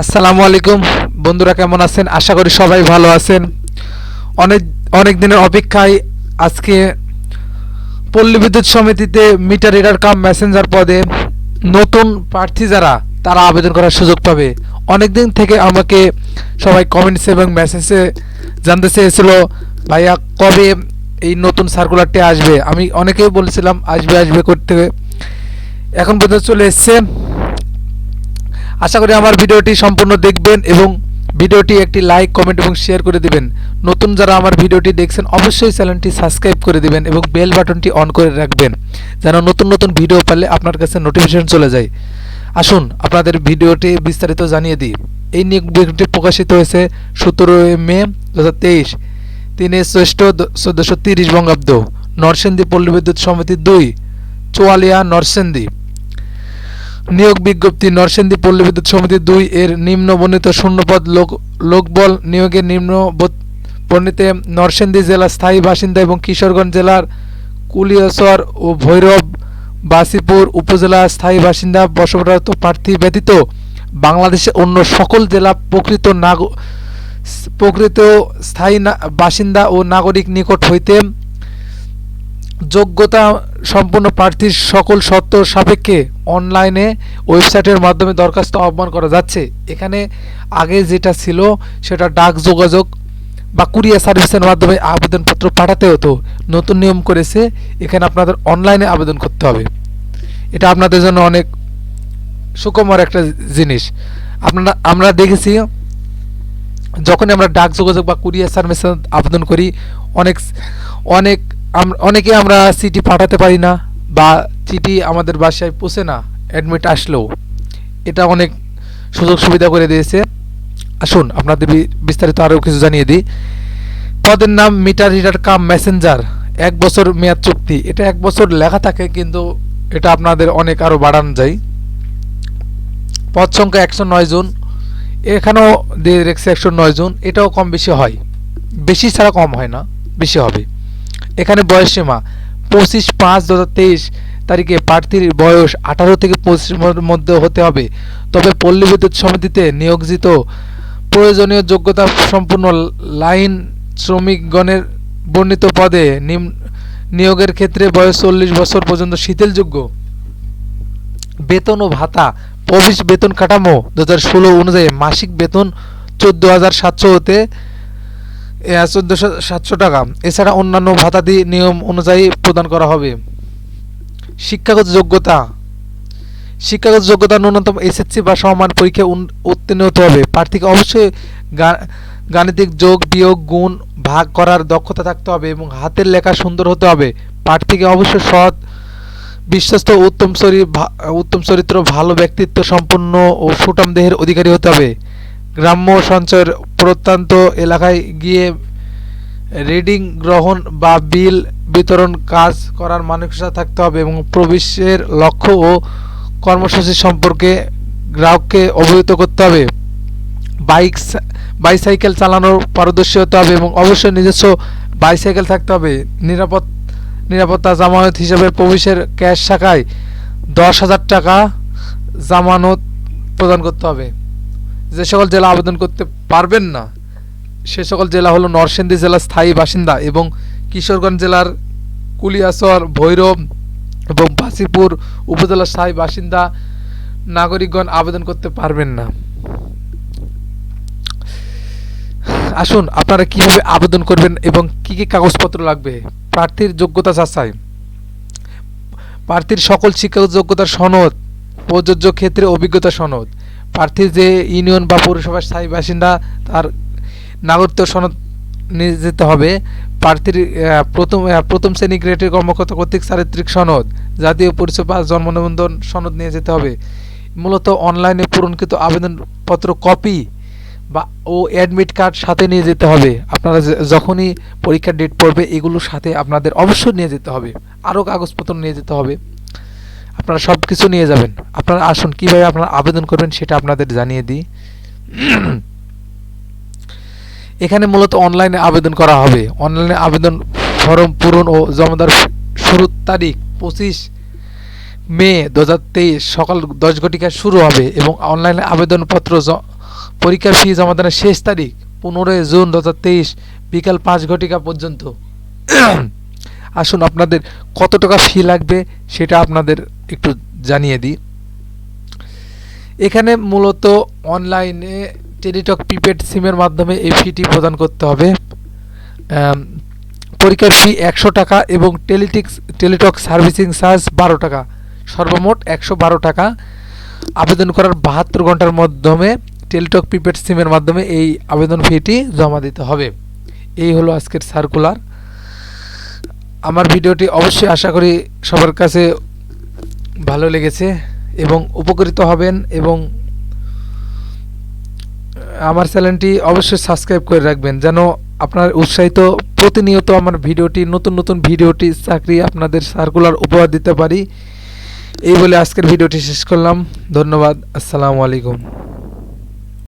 আসসালামু আলাইকুম। বন্ধুরা কেমন আছেন? আশা করি সবাই ভালো আছেন। অনেক অনেক দিনের অপেক্ষায় আজকে পল্লী বিদ্যুৎ সমিতিতে মিটার রিডার কাম মেসেঞ্জার পদে নতুন প্রার্থী যারা, তারা আবেদন করার সুযোগ পাবে। অনেক দিন থেকে আমাকে সবাই কমেন্টসে এবং মেসেজে জানতে চেয়েছিল, ভাইয়া, কবে এই নতুন সার্কুলারটি আসবে? আমি অনেকেই বলেছিলাম, আসবে আসবে করতে। এখন পর্যন্ত চলে এসছে। আশা করি আমার ভিডিওটি সম্পূর্ণ দেখবেন এবং ভিডিওটি একটি লাইক কমেন্ট এবং শেয়ার করে দিবেন। নতুন যারা আমার ভিডিওটি দেখছেন, অবশ্যই চ্যানেলটি সাবস্ক্রাইব করে দিবেন এবং বেল বাটনটি অন করে রাখবেন, যেন নতুন নতুন ভিডিও পেলে আপনার কাছে নোটিফিকেশন চলে যায়। আসুন, আপনাদের ভিডিওটি বিস্তারিত জানিয়ে দিই। এই নিয়োগ বিজ্ঞপ্তি প্রকাশিত হয়েছে সতেরোই মে দু হাজার তেইশ, তিনে শ্রেষ্ঠ চোদ্দোশো তিরিশ বঙ্গাব্দ, নরসিংদী পল্লী বিদ্যুৎ সমিতি দুই, চোয়ালিয়া নরসিংদী। নিয়োগ বিজ্ঞপ্তি নরসিংদী পল্লী বিদ্যুৎ সমিতি দুই এর নিম্ন বর্ণিত শূন্যপদ লোক, লোকবল নিয়োগের নিম্ন বর্ণিতে নরসিংদী জেলার স্থায়ী বাসিন্দা এবং কিশোরগঞ্জ জেলার কুলিয়াচর ও ভৈরব, বাসিপুর উপজেলা স্থায়ী বাসিন্দা বসবাসরত প্রার্থী ব্যতীত বাংলাদেশের অন্য সকল জেলা প্রকৃত নাগ, প্রকৃত স্থায়ী বাসিন্দা ও নাগরিক নিকট হইতে যোগ্যতা সম্পন্ন প্রার্থীর সকল শর্ত সাপেক্ষে অনলাইনে ওয়েবসাইটের মাধ্যমে দরখাস্ত আহ্বান করা যাচ্ছে। এখানে আগে যেটা ছিল সেটা ডাক যোগাযোগ বা কুরিয়ার সার্ভিসের মাধ্যমে আবেদনপত্র পাঠাতে হতো। নতুন নিয়ম করেছে, এখানে আপনাদের অনলাইনে আবেদন করতে হবে। এটা আপনাদের জন্য অনেক সুকমর একটা জিনিস। আপনারা, আমরা দেখেছি, যখনই আমরা ডাক যোগাযোগ বা কুরিয়ার সার্ভিসে আবেদন করি, অনেক অনেক অনেকে আমরা চিঠি পাঠাতে পারি না বা চিঠি আমাদের বাসায় পৌঁছে না অ্যাডমিট আসলেও। এটা অনেক সুযোগ সুবিধা করে দিয়েছে। আসুন, আপনাদের বিস্তারিত আরও কিছু জানিয়ে দিই। পদের নাম মিটার রিডার কাম মেসেঞ্জার। এক বছর মেয়াদ চুক্তি। এটা এক বছর লেখা থাকে, কিন্তু এটা আপনাদের অনেক আরও বাড়ানো যায়। পদ সংখ্যা একশো নয় জন। এখানেও দিয়ে রেখেছে একশো নয় জন। এটাও কম বেশি হয়। বেশি ছাড়া কম হয় না। বেশি হবে। এখানে বয়স সীমা পঁচিশ পাঁচ দু তারিখে প্রার্থীর বয়স আঠারো থেকে পঁচিশের মধ্যে হতে হবে। তবে পল্লী বিদ্যুৎ সমিতিতে নিয়োজিত প্রয়োজনীয় যোগ্যতা সম্পূর্ণ লাইন শ্রমিকগণের বর্ণিত পদে নিয়োগের ক্ষেত্রে বয়স চল্লিশ বছর পর্যন্ত শিথিলযোগ্য। বেতন ও ভাতা, প্রবেশ বেতন কাঠামো দু হাজার ষোলো অনুযায়ী মাসিক বেতন চোদ্দ হাজার সাতশো হতে চোদ্দোশো সাতশো টাকা। এছাড়া অন্যান্য ভাতাদি নিয়ম অনুযায়ী প্রদান করা হবে। শিক্ষাগত যোগ্যতা। শিক্ষাগত যোগ্যতা ন্যূনতম এসএসসি বা সমান পরীক্ষায় উত্তীর্ণ হতে হবে। প্রার্থীকে অবশ্যই গাণিতিক যোগ, বিয়োগ, গুণ ভাগ করার দক্ষতা থাকতে হবে এবং হাতের লেখা সুন্দর হতে হবে। প্রার্থীকে অবশ্যই সৎ, বিশ্বস্ত উত্তম চরিত্র, ভালো ব্যক্তিত্ব সম্পন্ন ও সুঠাম দেহের অধিকারী হতে হবে। গ্রাম্য সঞ্চয়ের প্রত্যন্ত এলাকায় গিয়ে রিডিং গ্রহণ বা বিল বিতরণ কাজ করার মানসিকতা থাকতে হবে এবং প্রবেশের লক্ষ্য ও কর্মসূচি সম্পর্কে গ্রাহককে অবহিত করতে হবে। বাইক বাইসাইকেল চালানোর পারদর্শী হতে হবে এবং অবশ্যই নিজস্ব বাইসাইকেল থাকতে হবে। নিরাপদ, নিরাপত্তা জামানত হিসাবে প্রবেশের ক্যাশ শাখায় দশ হাজার টাকা জামানত প্রদান করতে হবে। যে সকল জেলা আবেদন করতে পারবেন না, সে সকল জেলা হলো নরসিংদী জেলার স্থায়ী বাসিন্দা এবং কিশোরগঞ্জ জেলার কুলিয়াচর ভৈরব এবং বাসিপুর উপজেলার স্থায়ী বাসিন্দা নাগরিকগণ আবেদন করতে পারবেন না। আসুন, আপনারা কীভাবে আবেদন করবেন এবং কি কি কাগজপত্র লাগবে? প্রার্থীর যোগ্যতা যাচাই। প্রার্থীর সকল শিক্ষাগত যোগ্যতার সনদ, প্রযোজ্য ক্ষেত্রে অভিজ্ঞতা সনদ। প্রার্থীর যে ইউনিয়ন বা পৌরসভার স্থায়ী বাসিন্দা, তার নাগরিকত্ব সনদ নিয়ে যেতে হবে। প্রার্থীর প্রথম প্রথম শ্রেণি গ্রেডের কর্মকর্তা কর্তৃক চারিত্রিক সনদ, জাতীয় পরিচয় বা জন্ম নিবন্ধন সনদ নিয়ে যেতে হবে। মূলত অনলাইনে পূরণকৃত আবেদনপত্র কপি বা, ও অ্যাডমিট কার্ড সাথে নিয়ে যেতে হবে। আপনারা যখনই পরীক্ষার ডেট পড়বে, এগুলোর সাথে আপনাদের অবশ্যই নিয়ে যেতে হবে। আরও কাগজপত্র নিয়ে যেতে হবে। আপনারা সব কিছু নিয়ে যাবেন। আপনারা আসুন, কীভাবে আপনারা আবেদন করবেন সেটা আপনাদের জানিয়ে দিই। এখানে মূলত অনলাইনে আবেদন করা হবে। অনলাইনে আবেদন ফর্ম পূরণ ও জমাদার শুরুর তারিখ পঁচিশ মে দু হাজার তেইশ সকাল দশ ঘটিকায় শুরু হবে এবং অনলাইনে আবেদনপত্র পরীক্ষার ফি জমা দানের শেষ তারিখ পনেরোই জুন দু হাজার তেইশ বিকাল পাঁচ ঘটিকা পর্যন্ত। আসুন, আপনাদের কত টাকা ফি লাগবে সেটা আপনাদের একটু জানিয়ে দিই। এখানে মূলত অনলাইনে টেলিটক প্রিপেড সিমের মাধ্যমে এই ফিটি প্রদান করতে হবে। পরীক্ষার ফি একশো টাকা এবং টেলিটিক্স টেলিটক সার্ভিসিং চার্জ বারো টাকা। সর্বমোট একশো বারো টাকা। আবেদন করার বাহাত্তর ঘণ্টার মাধ্যমে টেলিটক প্রিপেড সিমের মাধ্যমে এই আবেদন ফিটি জমা দিতে হবে। এই হলো আজকের সার্কুলার আমার ভিডিওটি অবশ্যই আশা করি সবার কাছে ভালো লেগেছে এবং উপকৃত হবেন এবং আমার চ্যানেলটি অবশ্যই সাবস্ক্রাইব করে রাখবেন যেন আপনার উৎসাহিত প্রতিনিয়ত আমার ভিডিওটি, নতুন নতুন ভিডিওটি, চাকরি আপনাদের সার্কুলার উপহার দিতে পারি। এই বলে আজকের ভিডিওটি শেষ করলাম। ধন্যবাদ। আসসালামু আলাইকুম।